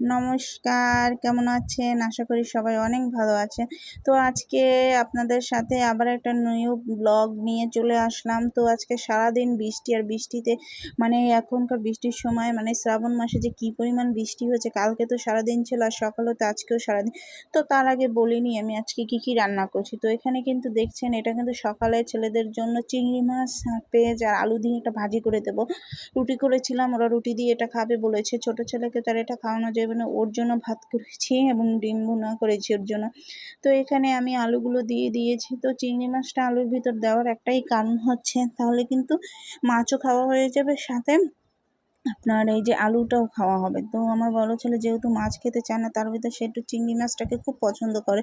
নমস্কার, কেমন আছেন? আশা করি সবাই অনেক ভালো আছেন। তো আজকে আপনাদের সাথে আবার একটা নিউ ব্লগ নিয়ে চলে আসলাম। তো আজকে সারাদিন বৃষ্টি আর বৃষ্টিতে মানে এখনকার বৃষ্টির সময় মানে শ্রাবণ মাসে যে কী পরিমাণ বৃষ্টি হয়েছে, কালকে তো সারাদিন ছিল আর সকাল তো আজকেও সারাদিন। তো তার আগে বলিনি আমি আজকে কী কী রান্না করছি। তো এখানে কিন্তু দেখছেন, এটা কিন্তু সকালে ছেলেদের জন্য চিংড়ি মাছ পেঁয়াজ আর আলু দিয়ে একটা ভাজি করে দেবো। রুটি করেছিলাম, ওরা রুটি দিয়ে এটা খাবে বলেছে। ছোট ছেলেকে তার এটা খাওয়ানো যাবে না ওর জন্য ভাত করেছি এবং ডিম ভুনা করেছি ওর জন্য। তো এখানে আমি আলুগুলো দিয়ে দিয়েছি। তো চিংড়ি মাছটা আলুর ভিতর দেওয়ার একটাই কারণ হচ্ছে, তাহলে কিন্তু মাছও খাওয়া হয়ে যাবে সাথে। আপনার এই যে আলুটাও খাওয়া হবে। তো আমার বড় ছেলে যেহেতু মাছ খেতে চায় না, তার ভিতরে সে একটু চিংড়ি মাছটাকে খুব পছন্দ করে।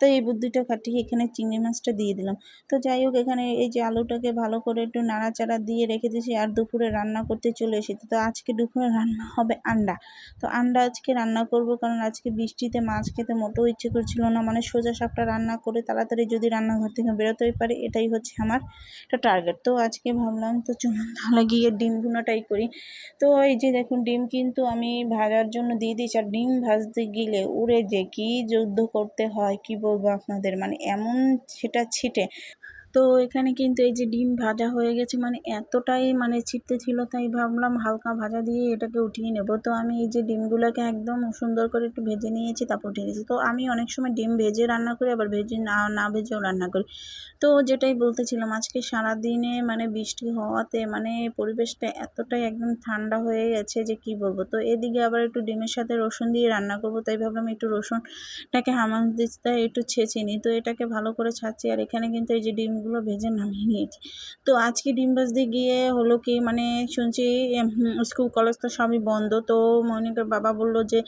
তো এই বুদ্ধিটা কাটিয়ে এখানে চিংড়ি মাছটা দিয়ে দিলাম। তো যাই হোক, এখানে এই যে আলুটাকে ভালো করে একটু নাড়াচাড়া দিয়ে রেখে দিয়েছি আর দুপুরে রান্না করতে চলে এসেছি। তো আজকে দুপুরে রান্না হবে আন্ডা। তো আন্ডা আজকে রান্না করব কারণ আজকে বৃষ্টিতে মাছ খেতে মোটেও ইচ্ছে করছিল না। মানে সোজা সাপটা রান্না করে তাড়াতাড়ি যদি রান্নাঘর থেকে বেরোতেই পারে, এটাই হচ্ছে আমার একটা টার্গেট তো আজকে ভাবলাম তো চলুন তাহলে গিয়ে ডিম ভুনাটাই করি। তো এই যে দেখুন, ডিম কিন্তু আমি ভাজার জন্য দিয়ে দিয়েছি। আর ডিম ভাজতে গেলে উড়ে যে কি যুদ্ধ করতে হয়, কি বলব আপনাদের? মানে এমন সেটা ছিটে। তো এখানে কিন্তু এই যে ডিম ভাজা হয়ে গেছে মানে এতটাই মানে ছিটতে ছিল, তাই ভাবলাম হালকা ভাজা দিয়ে এটাকে উঠিয়ে নেব। তো আমি এই যে ডিমগুলোকে একদম সুন্দর করে একটু ভেজে নিয়েছি, তারপর উঠিয়ে নিয়েছি। তো আমি অনেক সময় ডিম ভেজে রান্না করি, আবার ভেজে না না ভেজেও রান্না করি। তো যেটাই বলতেছিলাম, আজকে সারাদিনে মানে বৃষ্টি হওয়াতে মানে পরিবেশটা এতটাই একদম ঠান্ডা হয়ে গেছে যে কি বলব। তো এদিকে আবার একটু ডিমের সাথে রসুন দিয়ে রান্না করব, তাই ভাবলাম একটু রসুনটাকে হামাস দিতে একটু ছেঁচে নিই। তো এটাকে ভালো করে ছাড়ছি আর এখানে কিন্তু এই যে ডিম ডিমগুলো ভেজে নামিয়ে নিয়েছি। তো আজকে ডিম ভাজতে গিয়ে হলো কি মানে শুনছি স্কুল কলেজ তো সবই বন্ধ, তো মনিকার বাবা বলল যে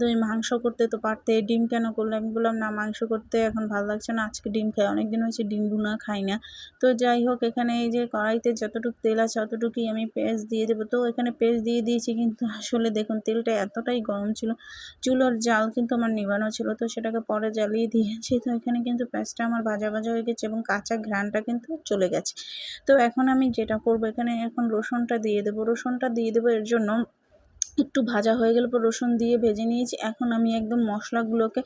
তুমি মাংস করতে তো পারতে, ডিম কেন করলে? আমি বললাম, না, মাংস করতে এখন ভালো লাগছে না, আজকে ডিম খাই। অনেকদিন হয়েছে ডিম ভুনা খাই না। তো যাই হোক, এখানে এই যে কড়াইতে যতটুকু তেল আছে অতটুকুই আমি পেঁয়াজ দিয়ে দেবো। তো এখানে পেঁয়াজ দিয়ে দিয়েছি কিন্তু আসলে দেখুন, তেলটা এতটাই গরম ছিল, চুলোর জাল কিন্তু আমার নিবানো ছিল, তো সেটাকে পরে জ্বালিয়ে দিয়েছি। তো এখানে কিন্তু পেঁয়াজটা আমার ভাজা ভাজা হয়ে গেছে এবং কাঁচা ঘ্রাণটা কিন্তু চলে গেছে। তো এখন আমি যেটা করব, এখানে এখন রসুনটা দিয়ে দেবো। রসুনটা দিয়ে দেবো এর জন্য একটু ভাজা হয়ে গেলে পর রসুন দিয়ে ভেজে নিয়েছি। এখন আমি একদম মশলাগুলোকে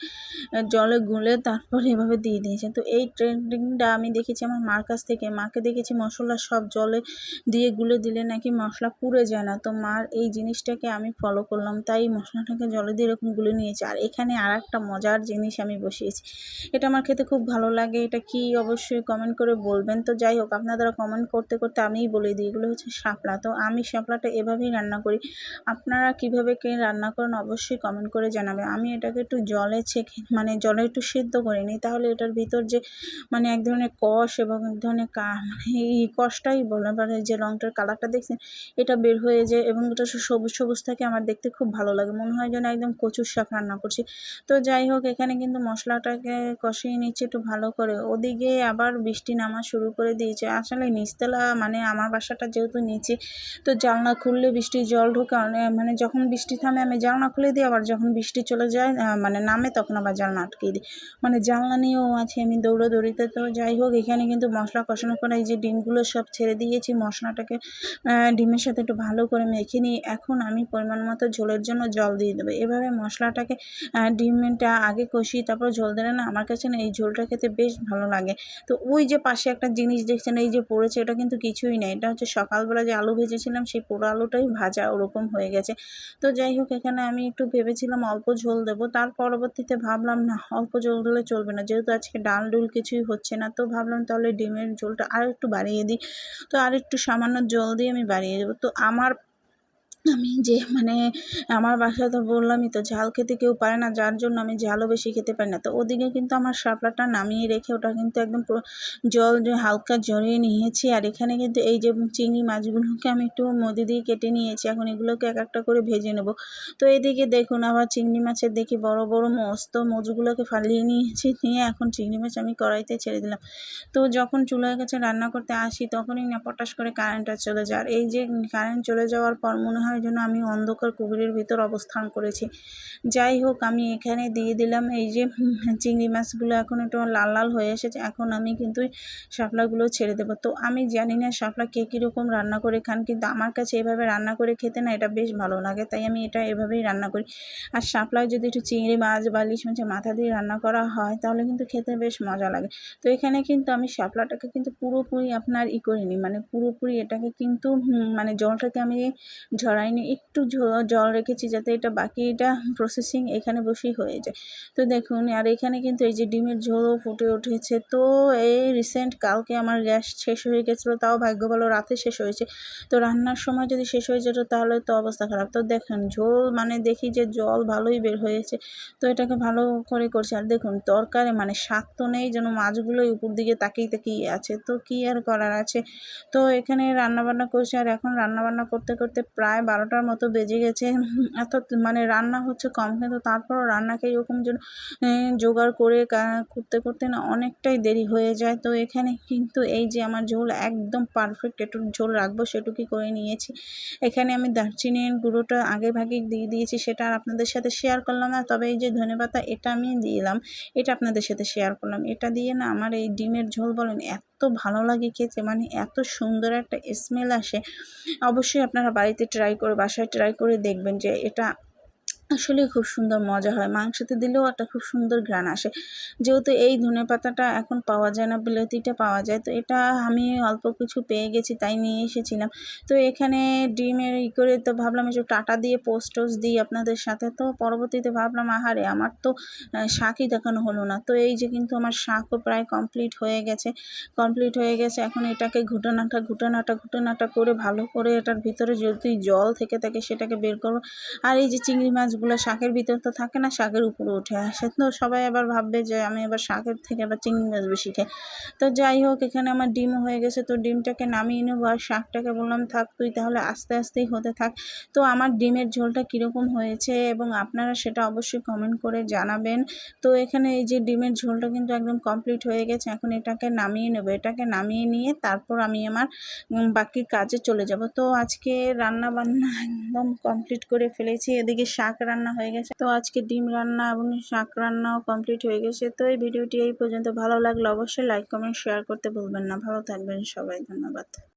জলে গুলে তারপর এভাবে দিয়ে দিয়েছি। তো এই ট্রেন্ডিংটা আমি দেখেছি আমার মার কাছ থেকে। মাকে দেখেছি মশলা সব জলে দিয়ে গুলে দিলে নাকি মশলা পুড়ে যায় না। তো মার এই জিনিসটাকে আমি ফলো করলাম। তাই মশলাটাকে জলে দিয়ে এরকম গুলে নিয়েছি। আর এখানে আর একটা মজার জিনিস আমি বসিয়েছি। এটা আমার খেতে খুব ভালো লাগে। এটা কি অবশ্যই কমেন্ট করে বলবেন। তো যাই হোক, আপনারা কমেন্ট করতে করতে আমিই বলে দিই। এগুলো হচ্ছে শাপলা। তো আমি শাপলাটা এভাবেই রান্না করি। আপনার কীভাবে কে রান্না করেন অবশ্যই কমেন্ট করে জানাবেন আমি এটাকে একটু জলে ছেঁকে মানে জলে একটু সেদ্ধ করে নিই, তাহলে এটার ভিতর যে মানে এক ধরনের কষ এবং এক ধরনের কা মানে এই কষটাই বলে মানে যে রঙটার কালারটা দেখছেন, এটা বের হয়ে যায় এবং এটা সবুজ সবুজ থাকে, আমার দেখতে খুব ভালো লাগে, মনে হয় যেন একদম কচুর শাক রান্না করছি। তো যাই হোক, এখানে কিন্তু মশলাটাকে কষিয়ে নিচ্ছি একটু ভালো করে, ওদিকে আবার বৃষ্টি নামা শুরু করে দিয়েছে, আসলে নিচতলা মানে আমার বাসাটা যেহেতু নিচে, তো জানলা খুললে বৃষ্টির জল ঢোকে মানে মানে যখন বৃষ্টি থামে আমি জানলা খুলে দিই, আবার যখন বৃষ্টি চলে যায় মানে নামে তখন আবার জানলা আটকে দিই। মানে জানলা নিয়েও আছে আমি দৌড়োদৌড়িতে। তো যাই হোক, এখানে কিন্তু মশলা কষানোর পরে এই যে ডিমগুলো সব ছেড়ে দিয়েছি, মশলাটাকে ডিমের সাথে একটু ভালো করে মেখে নিই এখন আমি পরিমাণ মতো ঝোলের জন্য জল দিয়ে দেবো। এভাবে মশলাটাকে ডিমটা আগে কষিয়ে তারপর ঝোল দিলে না আমার কাছে না এই ঝোলটা খেতে বেশ ভালো লাগে। তো ওই যে পাশে একটা জিনিস দেখছেন, এই যে পড়েছে, এটা কিন্তু কিছুই নেই এটা হচ্ছে সকালবেলা যে আলু ভেজেছিলাম, সেই পোড়ো আলুটাই ভাজা, ওরকম হয়ে গেছে। তো যাই হোক, এখানে আমি একটু ভেবেছিলাম অল্প ঝোল দেবো। তার পরবর্তীতে ভাবলাম, না, অল্প ঝোল দিলে চলবে না। যেহেতু আজকে ডাল ডুল কিছুই হচ্ছে না, তো ভাবলাম তাহলে ডিমের ঝোলটা আর একটু বাড়িয়ে দিই। তো আর একটু সামান্য জল দিয়ে আমি বাড়িয়ে দেবো। তো আমার আমি যে মানে আমার বাসায় তো বললামই তো, ঝাল খেতে কেউ পারে না, যার জন্য আমি ঝালও বেশি খেতে পারি না। তো ওদিকে কিন্তু আমার শাপলাটা নামিয়ে রেখে ওটা কিন্তু একদম জল হালকা জড়িয়ে নিয়েছি। আর এখানে কিন্তু এই যে চিংড়ি মাছগুলোকে আমি একটু মদি দিয়ে কেটে নিয়েছি, এখন এগুলোকে এক একটা করে ভেজে নেব। তো এদিকে দেখুন, আবার চিংড়ি মাছের দেখি বড় বড় মস্ত মজুগুলোকে ফালিয়ে নিয়েছি, নিয়ে এখন চিংড়ি মাছ আমি কড়াইতে ছেড়ে দিলাম। তো যখন চুলার কাছে রান্না করতে আসি, তখনই না, পটাশ করে কারেন্টটা চলে যায়। আর এই যে কারেন্ট চলে যাওয়ার পর মনে হয় ওই জন্য আমি অন্ধকার কুমিরের ভিতর অবস্থান করেছি। যাই হোক, আমি এখানে দিয়ে দিলাম এই যে চিংড়ি মাছগুলো এখন একটু লাল লাল হয়ে এসেছে। এখন আমি কিন্তু শাপলাগুলো ছেড়ে দেবো। তো আমি জানি না শাপলা কে কীরকম রান্না করে খান, কিন্তু আমার কাছে এভাবে রান্না করে খেতে না এটা বেশ ভালো লাগে, তাই আমি এটা এভাবেই রান্না করি। আর শাপলায় যদি একটু চিংড়ি মাছ বা ইলিশ মাথা দিয়ে রান্না করা হয়, তাহলে কিন্তু খেতে বেশ মজা লাগে। তো এখানে কিন্তু আমি শাপলাটাকে কিন্তু পুরোপুরি আপনার ই করিনি মানে পুরোপুরি এটাকে কিন্তু মানে জলটাকে আমি ঝরাইনি একটু জল রেখেছি যাতে এটা বাকি এটা প্রসেসিং এখানে বসেই হয়ে যায়। তো দেখুন, আর এখানে কিন্তু এই যে ডিমের ঝোলও ফুটে উঠেছে। তো এই রিসেন্ট কালকে আমার গ্যাস শেষ হয়ে গেছিল, তাও ভাগ্য ভালো রাতে শেষ হয়েছে। তো রান্নার সময় যদি শেষ হয়ে যেত, তাহলে তো অবস্থা খারাপ। তো দেখেন, ঝোল মানে দেখি যে জল ভালোই বের হয়েছে। তো এটাকে ভালো করে করছে। আর দেখুন, তরকারি মানে শাক তো নেই, যেন মাছগুলোই উপর দিকে তাকিয়ে তাকিয়ে আছে। তো কী আর করার আছে? তো এখানে রান্নাবান্না করছে। আর এখন রান্নাবান্না করতে করতে প্রায় বারোটার মতো বেজে গেছে। এত মানে রান্না হচ্ছে কম, কিন্তু তারপরও রান্নাকে এরকম যেন জোগাড় করে করতে করতে না অনেকটাই দেরি হয়ে যায়। তো এখানে কিন্তু এই যে আমার ঝোল একদম পারফেক্ট একটু ঝোল রাখব সেটুকুই করে নিয়েছি। এখানে আমি দারচিনির গুঁড়োটা আগে ভাগে দিয়ে দিয়েছি, সেটা আর আপনাদের সাথে শেয়ার করলাম না। তবে এই যে ধনেপাতা এটা আমি দিলাম, এটা আপনাদের সাথে শেয়ার করলাম। এটা দিয়ে না আমার এই ডিমের ঝোল বলেন, এত ভালো লাগে খেতে মানে এত সুন্দর একটা স্মেল আসে। অবশ্যই আপনারা বাড়িতে ট্রাই করে বাসায় ট্রাই করে দেখবেন যে এটা আসলে খুব সুন্দর মজা হয়। মাংসতে দিলেও একটা খুব সুন্দর ঘ্রাণ আসে। যেহেতু এই ধনে পাতাটা এখন পাওয়া যায় না, বিলেতিটা পাওয়া যায়, তো এটা আমি অল্প কিছু পেয়ে গেছি, তাই নিয়ে এসেছিলাম। তো এখানে ডিমের ই করে তো ভাবলাম একটু টাটা দিয়ে, পোস্ট দিই আপনাদের সাথে। তো পরবর্তীতে ভাবলাম, আহারে, আমার তো শাকই দেখানো হলো না। তো এই যে কিন্তু আমার শাকও প্রায় কমপ্লিট হয়ে গেছে কমপ্লিট হয়ে গেছে। এখন এটাকে ঘুটানাটা ঘুটানাটা ঘুটানাটা করে ভালো করে এটার ভিতরে যদি জল থেকে থাকে, সেটাকে বের করব। আর এই যে চিংড়ি মাছগুলো শাকের ভিতর তো থাকে না, শাকের উপরে উঠে আসে। তো সবাই আবার ভাববে যে আমি এবার শাকের থেকে আবার চিংড়ি মাছ বেশি খাই। তো যাই হোক, এখানে আমার ডিম হয়ে গেছে, তো ডিমটাকে নামিয়ে নেব। আর শাকটাকে বললাম, থাক তুই তাহলে আস্তে আস্তেই হতে থাক। তো আমার ডিমের ঝোলটা কীরকম হয়েছে এবং আপনারা সেটা অবশ্যই কমেন্ট করে জানাবেন। তো এখানে এই যে ডিমের ঝোলটা কিন্তু একদম কমপ্লিট হয়ে গেছে, এখন এটাকে নামিয়ে নেব। এটাকে নামিয়ে নিয়ে তারপর আমি আমার বাকি কাজে চলে যাব। তো আজকে রান্না বান্না একদম কমপ্লিট করে ফেলেছি। এদিকে শাক রান্না হয়ে গেছে। তো আজকে ডিম রান্না এবং শাক রান্নাও কমপ্লিট হয়ে গেছে। তো এই ভিডিওটি এই পর্যন্ত। ভালো লাগলে অবশ্যই লাইক কমেন্ট শেয়ার করতে ভুলবেন না। ভালো থাকবেন সবাই। ধন্যবাদ।